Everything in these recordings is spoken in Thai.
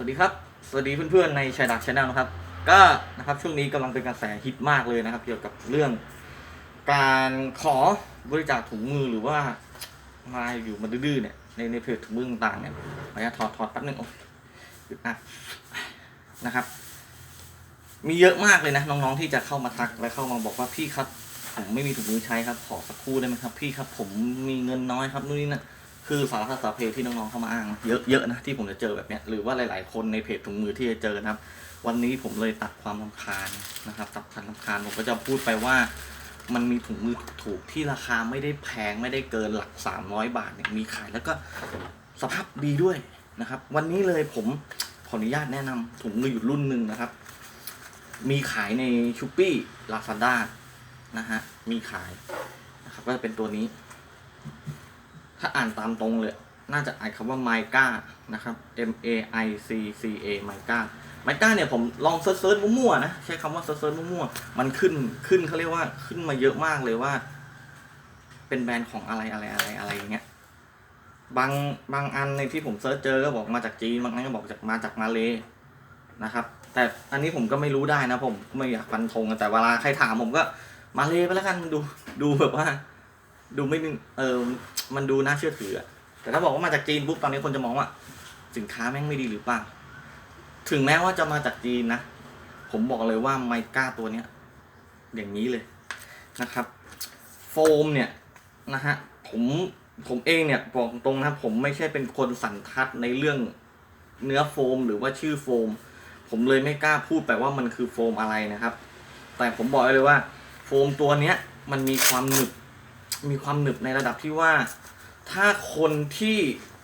สวัสดีครับ สวัสดีเพื่อนๆในชายดักชาแนลนะครับ ก็นะครับช่วงนี้กำลังเป็นกระแสฮิตมากเลยนะครับ เกี่ยวกับเรื่อง การขอบริจาคถุงมือหรือว่ามาอยู่มาดื้อๆเนี่ยในในเพจถุงมือต่างๆเนี่ยขออนุญาตถอดถอดแป๊บนึงโอ้ยอึดอัดนะครับ มีเยอะมากเลยนะ น้องๆที่จะเข้ามาทักและเข้ามาบอกว่าพี่ครับ ผมไม่มีถุงมือใช้ครับ ขอสักครู่ได้ไหมครับ พี่ครับ ผมมีเงินน้อยครับนู่นนี่นั่น คือสารพัดสารเพที่น้องๆเข้ามาอ้างเยอะเยอะนะที่ผมจะเจอแบบเนี้ยหรือว่าหลาย ๆ คนในเพจถุงมือที่จะเจอนะครับ วันนี้ผมเลยตัดความรำคาญนะครับ ตัดความรำคาญผมก็จะพูดไปว่า มันมีถุงมือถูกที่ราคาไม่ได้แพงไม่ได้เกินหลัก 300 บาทเนี่ยมีขายแล้วก็สภาพดีด้วยนะครับ วันนี้เลยผมขออนุญาตแนะนำถุงมืออยู่รุ่นหนึ่งนะครับ มีขายในชูปี้ลาซาด้านะฮะมีขายนะครับก็จะเป็นตัวนี้ ถ้าอ่านตามตรงเลย น่าจะอ่านคำว่าไมก้านะครับ M A I C C A ไมก้าไมก้าเนี่ยผมลองเซิร์ชมั่วๆนะ ใช้คำว่าเซิร์ชมั่วๆ มันขึ้นขึ้นเขาเรียกว่าขึ้นมาเยอะมากเลยว่า เป็นแบรนด์ของอะไรอะไรอะไรอะไรอย่างเงี้ยบางบางอันในที่ผมเซิร์ชเจอก็บอกมาจากจีนบางอันก็บอกจากมาจากมาเลนะครับ แต่อันนี้ผมก็ไม่รู้ได้นะผมไม่อยากฟันธงแต่เวลาใครถามผมก็มาเลไปแล้วกันดูดูแบบว่า ดูไม่นึงเออมันดูน่าเชื่อถืออะแต่ถ้าบอกว่ามาจากจีนปุ๊บตอนนี้คนจะมองว่า สินค้าแม่งไม่ดีหรือเปล่าถึงแม้ว่าจะมาจากจีนนะผมบอกเลยว่าไมก้าตัวเนี้ย อย่างนี้เลยนะครับ โฟมเนี่ยนะฮะผมผมเองเนี่ยบอกตรงนะผมไม่ใช่เป็นคนสันทัดในเรื่องเนื้อโฟมหรือว่าชื่อโฟม ผมเลยไม่กล้าพูดไปว่ามันคือโฟมอะไรนะครับ แต่ผมบอกเลยว่า โฟมตัวเนี้ยมันมีความหนึบ มีความหนึบในระดับที่ว่า ถ้าคนที่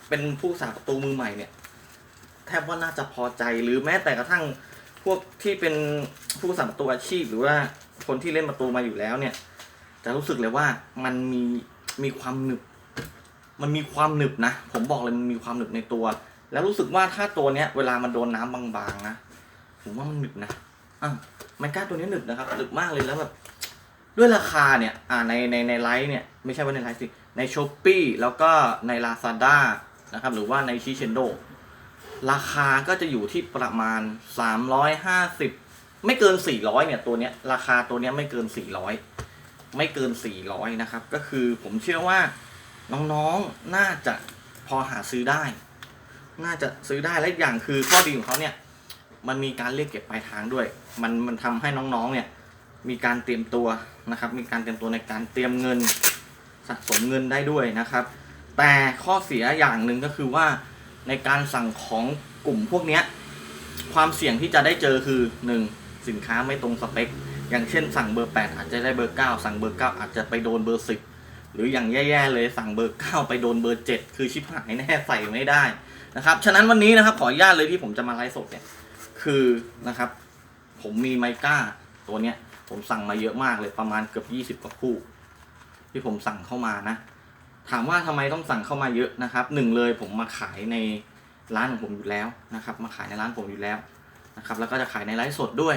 เป็นผู้สาประตูมือใหม่เนี่ย แทบว่าน่าจะพอใจหรือแม้แต่กระทั่งพวกที่เป็นผู้สาประตูอาชีพ หรือว่าคนที่เล่นประตูมาอยู่แล้วเนี่ย จะรู้สึกเลยว่ามันมีมีความหนึบ มันมีความหนึบนะ ผมบอกเลยมันมีความหนึบในตัว แล้วรู้สึกว่าถ้าตัวเนี้ยเวลามันโดนน้ำบางๆนะผมว่ามันหนึบนะอะมันก้าตัวนี้หนึบนะครับหนึบมากเลยแล้วแบบ ด้วยราคาเนี่ยอ่าในในในไลฟ์เนี่ยไม่ใช่ว่าในไลฟ์สิในช้อปปีแล้วก็ใน Lazada นะครับหรือว่าในชิเชนโดราคาก็จะอยู่ที่ประมาณ 350 ไม่เกิน 400เนี่ยตัวเนี้ยราคาตัวเนี้ยไม่เกิน 400 ไม่เกิน 400นะครับก็คือผมเชื่อว่าน้องๆน่าจะพอหาซื้อได้ น่าจะซื้อได้และอีกอย่างคือข้อดีของเขาเนี่ยมันมีการเรียกเก็บปลายทางด้วย มันมันทำให้น้องๆเนี่ย มีการเตรียมตัวนะครับ มีการเตรียมตัวในการเตรียมเงินสะสมเงินได้ด้วยนะครับ แต่ข้อเสียอย่างหนึ่งก็คือว่าในการสั่งของกลุ่มพวกนี้ความเสี่ยงที่จะได้เจอคือ 1. สินค้าไม่ตรงสเปค อย่างเช่นสั่งเบอร์ 8 อาจจะได้เบอร์ 9 สั่งเบอร์ 9 อาจจะไปโดนเบอร์ 10 หรืออย่างแย่ๆเลยสั่งเบอร์ 9 ไปโดนเบอร์ 7 คือชิบหายแน่ใส่ไม่ได้นะครับฉะนั้นวันนี้นะครับขออนุญาตเลยที่ผมจะมาไลฟ์สดเนี่ยคือนะครับ ผมมีไมก้า ตัวเนี้ยผมสั่งมาเยอะมากเลยประมาณเกือบยี่สิบกว่าคู่ ที่ผมสั่งเข้ามานะ ถามว่าทำไมต้องสั่งเข้ามาเยอะนะครับหนึ่งเลยผมมาขายในร้านของผมอยู่แล้วนะครับ มาขายในร้านผมอยู่แล้วนะครับ แล้วก็จะขายในไลฟ์สดด้วย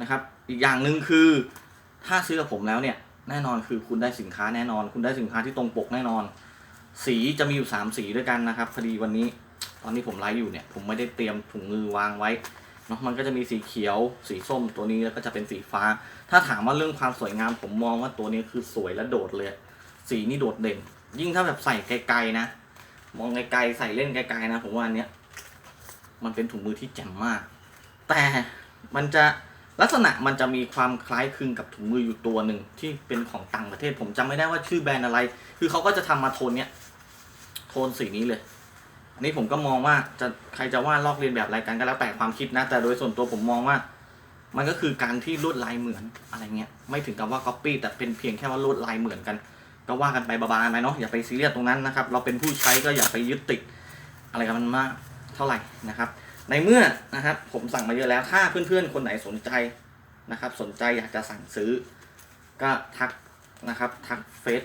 นะครับ อีกอย่างหนึ่งคือถ้าซื้อกับผมแล้วเนี่ยแน่นอนคือคุณได้สินค้าแน่นอน คุณได้สินค้าที่ตรงปกแน่นอน สีจะมีอยู่สามสีด้วยกันนะครับพอดีวันนี้ ตอนนี้ผมไลฟ์อยู่เนี่ยผมไม่ได้เตรียมถุงมือวางไว้ เนาะมันก็จะมีสีเขียวสีส้มตัวนี้แล้วก็จะเป็นสีฟ้า ถ้าถามว่าเรื่องความสวยงามผมมองว่าตัวนี้คือสวยและโดดเลย สีนี่โดดเด่น ยิ่งถ้าแบบใส่ไกลๆนะ มองไกลๆใส่เล่นไกลๆนะ ผมว่าอันเนี้ยมันเป็นถุงมือที่แจ่มมาก แต่มันจะลักษณะมันจะมีความคล้ายคลึงกับถุงมืออยู่ตัวหนึ่งที่เป็นของต่างประเทศ ผมจำไม่ได้ว่าชื่อแบรนด์อะไร คือเขาก็จะทำมาโทนเนี้ยโทนสีนี้เลย อันนี้ผมก็มองว่าจะใครจะว่าลอกเลียนแบบอะไรกันก็แล้วแต่ความคิดนะ แต่โดยส่วนตัวผมมองว่า มันก็คือการที่ลวดลายเหมือนอะไรเงี้ย ไม่ถึงกับว่าก๊อปปี้แต่เป็นเพียงแค่ว่าลวดลายเหมือนกัน ก็ว่ากันไปบาๆไปเนาะอย่าไปซีเรียสตรงนั้นนะครับ เราเป็นผู้ใช้ก็อย่าไปยึดติดอะไรกับมันมากเท่าไหร่นะครับ ในเมื่อนะครับผมสั่งมาเยอะแล้วถ้าเพื่อนๆคนไหนสนใจนะครับ สนใจอยากจะสั่งซื้อ ก็ทักนะครับทักเฟซ